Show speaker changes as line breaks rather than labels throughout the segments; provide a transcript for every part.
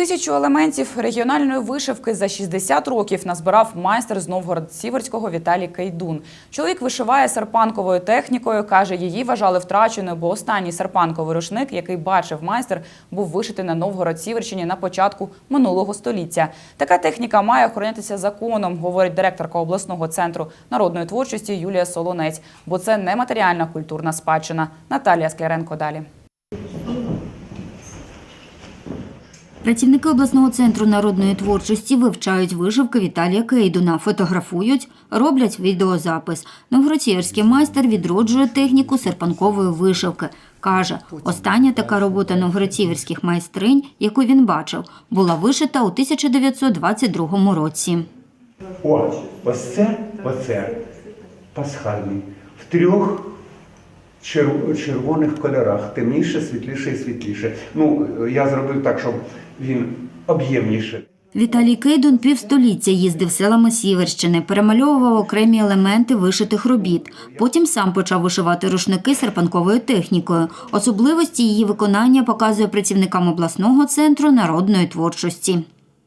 Тисячу елементів регіональної вишивки за 60 років назбирав майстер з Новгород-Сіверського Віталій Кайдун. Чоловік вишиває серпанковою технікою. каже, її вважали втраченою, бо останній серпанковий рушник, який бачив майстер, був вишитий на Новгород-Сіверщині на початку минулого століття. Така техніка має охоронятися законом, говорить директорка обласного центру народної творчості Юлія Солонець. Бо це не матеріальна культурна спадщина. Наталія Скляренко далі.
Працівники обласного центру народної творчості вивчають вишивки Віталія Кейдуна, фотографують, роблять відеозапис. Новгородсіверський майстер відроджує техніку серпанкової вишивки. Каже, остання така робота новгородсіверських майстринь, яку він бачив, була вишита у 1922 році.
О, ось це, оце пасхальний. В трьох червоних кольорах. Темніше, світліше і світліше. Ну, я зробив так, щоб він об'ємніше.
Віталій Кейдун півстоліття їздив селами Сіверщини, перемальовував окремі елементи вишитих робіт. Потім сам почав вишивати рушники серпанковою технікою. Особливості її виконання показує працівникам обласного центру народної творчості.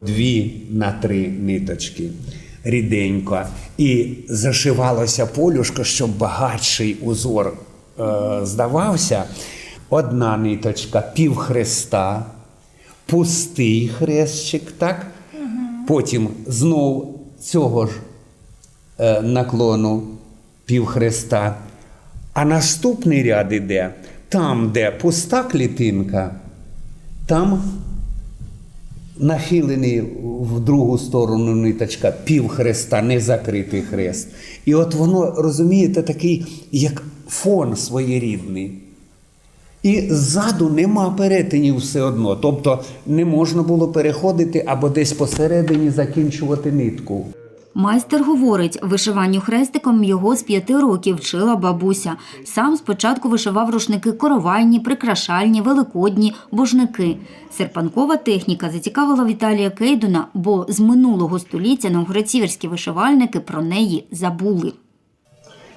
дві на три ниточки ріденько. І зашивалося полюшко, щоб багатший узор здавався. Одна ниточка півхреста, пустий хрестчик, так? Потім знов цього ж е, наклону півхреста. А наступний ряд іде там, де пуста клітинка, там нахилений в другу сторону ниточка, пів хреста, не закритий хрест. І от воно, розумієте, такий, як фон своєрідний. І ззаду нема перетинів все одно. Тобто не можна було переходити або десь посередині закінчувати нитку.
Майстер говорить, вишиванню хрестиком його з п'яти років вчила бабуся. Сам спочатку вишивав рушники коровайні, прикрашальні, великодні, божники. Серпанкова техніка зацікавила Віталія Кейдуна, бо з минулого століття новгородсіверські вишивальники про неї забули.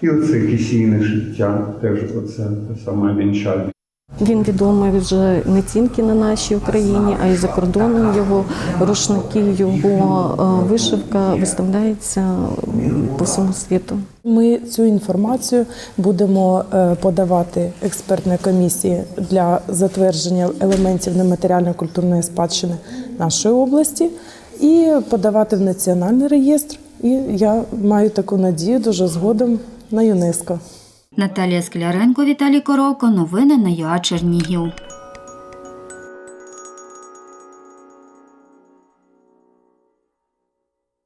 І оце кисійне шиття, теж оце саме вінчальне.
Він відомий вже не тільки на нашій Україні, а й за кордоном. Його рушники, його е, вишивка виставляється по всьому світу.
Ми цю інформацію будемо е, подавати експертної комісії для затвердження елементів нематеріальної культурної спадщини нашої області і подавати в національний реєстр. І я маю таку надію дуже згодом на ЮНЕСКО.
Наталія Скляренко, Віталій Коровко. Новини на ЮА Чернігів.